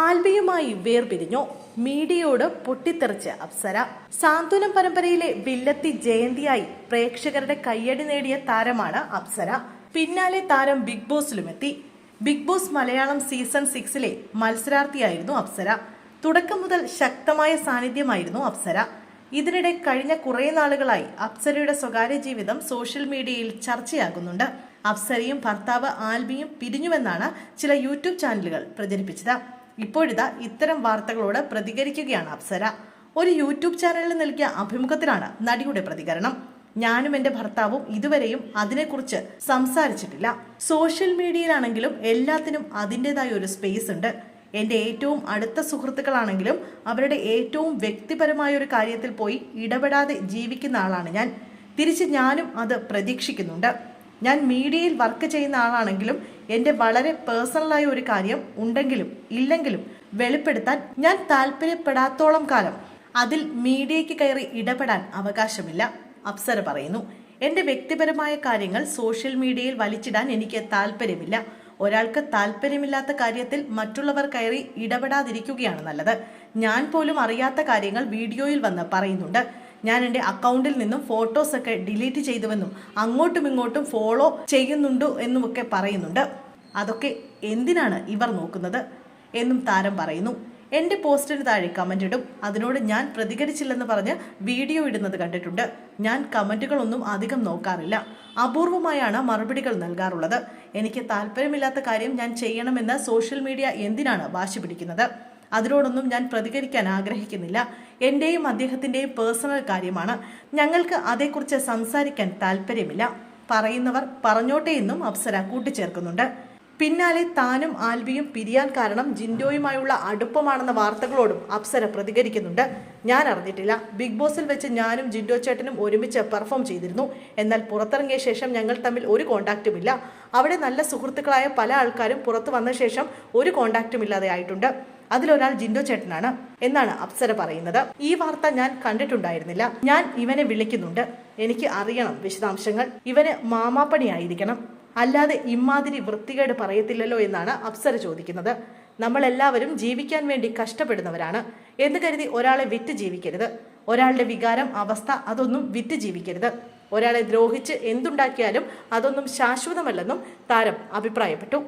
ആൽബിയുമായി വേർപിരിഞ്ഞു. മീഡിയയോട് പൊട്ടിത്തെറിച്ച് അപ്സര. സാന്ത്വനം പരമ്പരയിലെ വില്ലത്തി ജയന്തിയായി പ്രേക്ഷകരുടെ കയ്യടി നേടിയ താരമാണ് അപ്സര. പിന്നാലെ താരം ബിഗ് ബോസിലുമെത്തി. ബിഗ് ബോസ് മലയാളം സീസൺ സിക്സിലെ മത്സരാർത്ഥിയായിരുന്നു അപ്സര. തുടക്കം മുതൽ ശക്തമായ സാന്നിധ്യമായിരുന്നു അപ്സര. ഇതിനിടെ കഴിഞ്ഞ കുറേ നാളുകളായി അപ്സരയുടെ സ്വകാര്യ ജീവിതം സോഷ്യൽ മീഡിയയിൽ ചർച്ചയാകുന്നുണ്ട്. അപ്സരയും ഭർത്താവ് ആൽബിയും പിരിഞ്ഞുവെന്നാണ് ചില യൂട്യൂബ് ചാനലുകൾ പ്രചരിപ്പിച്ചത്. ഇപ്പോഴിതാ ഇത്തരം വാർത്തകളോട് പ്രതികരിക്കുകയാണ് അപ്സര. ഒരു യൂട്യൂബ് ചാനലിൽ നൽകിയ അഭിമുഖത്തിലാണ് നടിയുടെ പ്രതികരണം. ഞാനും എന്റെ ഭർത്താവും ഇതുവരെയും അതിനെക്കുറിച്ച് സംസാരിച്ചിട്ടില്ല. സോഷ്യൽ മീഡിയയിലാണെങ്കിലും എല്ലാത്തിനും അതിന്റെതായ ഒരു സ്പേസ് ഉണ്ട്. എന്റെ ഏറ്റവും അടുത്ത സുഹൃത്തുക്കളാണെങ്കിലും അവരുടെ ഏറ്റവും വ്യക്തിപരമായ ഒരു കാര്യത്തിൽ പോയി ഇടപെടാതെ ജീവിക്കുന്ന ആളാണ് ഞാൻ. തിരിച്ച് ഞാനും അത് പ്രതീക്ഷിക്കുന്നുണ്ട്. ഞാൻ മീഡിയയിൽ വർക്ക് ചെയ്യുന്ന ആളാണെങ്കിലും എന്റെ വളരെ പേഴ്സണലായ ഒരു കാര്യം ഉണ്ടെങ്കിലും ഇല്ലെങ്കിലും വെളിപ്പെടുത്താൻ ഞാൻ താല്പര്യപ്പെടാത്തോളം കാലം അതിൽ മീഡിയയ്ക്ക് കയറി ഇടപെടാൻ അവകാശമില്ല. അപ്സര പറയുന്നു എന്റെ വ്യക്തിപരമായ കാര്യങ്ങൾ സോഷ്യൽ മീഡിയയിൽ വലിച്ചിടാൻ എനിക്ക് താല്പര്യമില്ല. ഒരാൾക്ക് താല്പര്യമില്ലാത്ത കാര്യത്തിൽ മറ്റുള്ളവർ കയറി ഇടപെടാതിരിക്കുകയാണ് നല്ലത്. ഞാൻ പോലും അറിയാത്ത കാര്യങ്ങൾ വീഡിയോയിൽ വന്ന് പറയുന്നുണ്ട്. ഞാൻ എന്റെ അക്കൗണ്ടിൽ നിന്നും ഫോട്ടോസ് ഒക്കെ ഡിലീറ്റ് ചെയ്തുവെന്നും അങ്ങോട്ടും ഇങ്ങോട്ടും ഫോളോ ചെയ്യുന്നുണ്ടോ എന്നുമൊക്കെ പറയുന്നുണ്ട്. അതൊക്കെ എന്തിനാണ് ഇവർ നോക്കുന്നത് എന്നും താരം പറയുന്നു. എന്റെ പോസ്റ്റിന് താഴെ കമന്റ് ഇടും. അതിനോട് ഞാൻ പ്രതികരിച്ചില്ലെന്ന് പറഞ്ഞ് വീഡിയോ ഇടുന്നത് കണ്ടിട്ടുണ്ട്. ഞാൻ കമന്റുകളൊന്നും അധികം നോക്കാറില്ല. അപൂർവമായാണ് മറുപടികൾ നൽകാറുള്ളത്. എനിക്ക് താല്പര്യമില്ലാത്ത കാര്യം ഞാൻ ചെയ്യണമെന്ന് സോഷ്യൽ മീഡിയ എന്തിനാണ് വാശി പിടിക്കുന്നത്? അതിനോടൊന്നും ഞാൻ പ്രതികരിക്കാൻ ആഗ്രഹിക്കുന്നില്ല. എന്റെയും അദ്ദേഹത്തിന്റെയും പേഴ്സണൽ കാര്യമാണ്. ഞങ്ങൾക്ക് അതേക്കുറിച്ച് സംസാരിക്കാൻ താല്പര്യമില്ല പറയുന്നവർ പറഞ്ഞോട്ടെ എന്നും അപ്സര കൂട്ടിച്ചേർക്കുന്നുണ്ട്. പിന്നാലെ താനും ആൽബിയും പിരിയാൻ കാരണം ജിൻഡോയുമായുള്ള അടുപ്പമാണെന്ന വാർത്തകളോടും അപ്സര പ്രതികരിക്കുന്നുണ്ട്. ഞാൻ അറിഞ്ഞിട്ടില്ല. ബിഗ് ബോസിൽ വെച്ച് ഞാനും ജിൻഡോ ചേട്ടനും ഒരുമിച്ച് പെർഫോം ചെയ്തിരുന്നു. എന്നാൽ പുറത്തിറങ്ങിയ ശേഷം ഞങ്ങൾ തമ്മിൽ ഒരു കോണ്ടാക്റ്റും ഇല്ല. അവിടെ നല്ല സുഹൃത്തുക്കളായ പല ആൾക്കാരും പുറത്തു വന്ന ശേഷം ഒരു കോണ്ടാക്റ്റും ഇല്ലാതെ ആയിട്ടുണ്ട്. അതിലൊരാൾ ജിൻഡോ ചേട്ടനാണ് എന്നാണ് അപ്സര പറയുന്നത്. ഈ വാർത്ത ഞാൻ കണ്ടിട്ടുണ്ടായിരുന്നില്ല. ഞാൻ ഇവനെ വിളിക്കുന്നുണ്ട്. എനിക്ക് അറിയണം വിശദാംശങ്ങൾ. ഇവന് മാമാപ്പണിയായിരിക്കണം. അല്ലാതെ ഇമാതിരി വൃത്തികേട് പറയത്തില്ലല്ലോ എന്നാണ് അപ്സര ചോദിക്കുന്നത്. നമ്മളെല്ലാവരും ജീവിക്കാൻ വേണ്ടി കഷ്ടപ്പെടുന്നവരാണ്. എന്ന് കരുതി ഒരാളെ വിറ്റ് ജീവിക്കരുത്. ഒരാളുടെ വികാരം അവസ്ഥ അതൊന്നും വിറ്റ് ജീവിക്കരുത്. ഒരാളെ ദ്രോഹിച്ച് എന്തുണ്ടാക്കിയാലും അതൊന്നും ശാശ്വതമല്ലെന്നും താരം അഭിപ്രായപ്പെട്ടു.